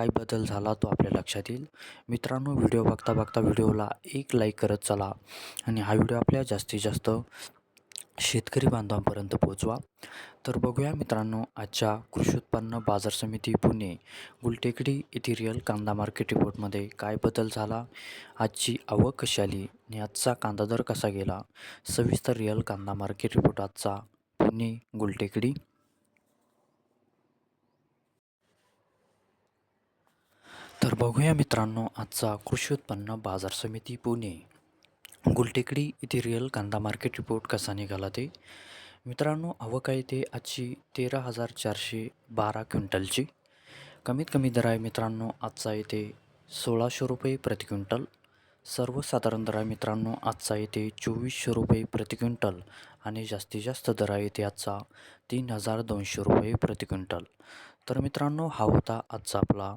काय बदल झाला तो आपल्या लक्षात येईल. मित्रांनो व्हिडिओ बघता बघता व्हिडिओला एक लाईक करत चला आणि हा व्हिडिओ आपल्या जास्तीत जास्त शेतकरी बांधवांपर्यंत पोहोचवा. तर बघूया मित्रांनो आजच्या कृषी उत्पन्न बाजार समिती पुणे गुलटेकडी इथिरियल कांदा मार्केट रिपोर्टमध्ये काय बदल झाला? आजची आवक कशी आली आणि आजचा कांदा दर कसा गेला? सविस्तर रिअल कांदा मार्केट रिपोर्ट आजचा पुणे गुलटेकडी तर बघूया मित्रांनो आजचा कृषी उत्पन्न बाजार समिती पुणे. गुलटेकडी इथे रिअल कांदा मार्केट रिपोर्ट कसा निघाला ते? मित्रांनो आवक आहे ते आजची तेरा हजार चारशे बारा क्विंटलची. कमीत कमी दर आहे मित्रांनो आजचा येते सोळाशे रुपये प्रति क्विंटल. सर्वसाधारण दर आहे मित्रांनो आजचा येते चोवीसशे रुपये प्रति क्विंटल. आणि जास्तीत जास्त दर आहे येते आजचा तीन हजार दोनशे रुपये प्रति क्विंटल. तर मित्रांनो हा होता आजचा आपला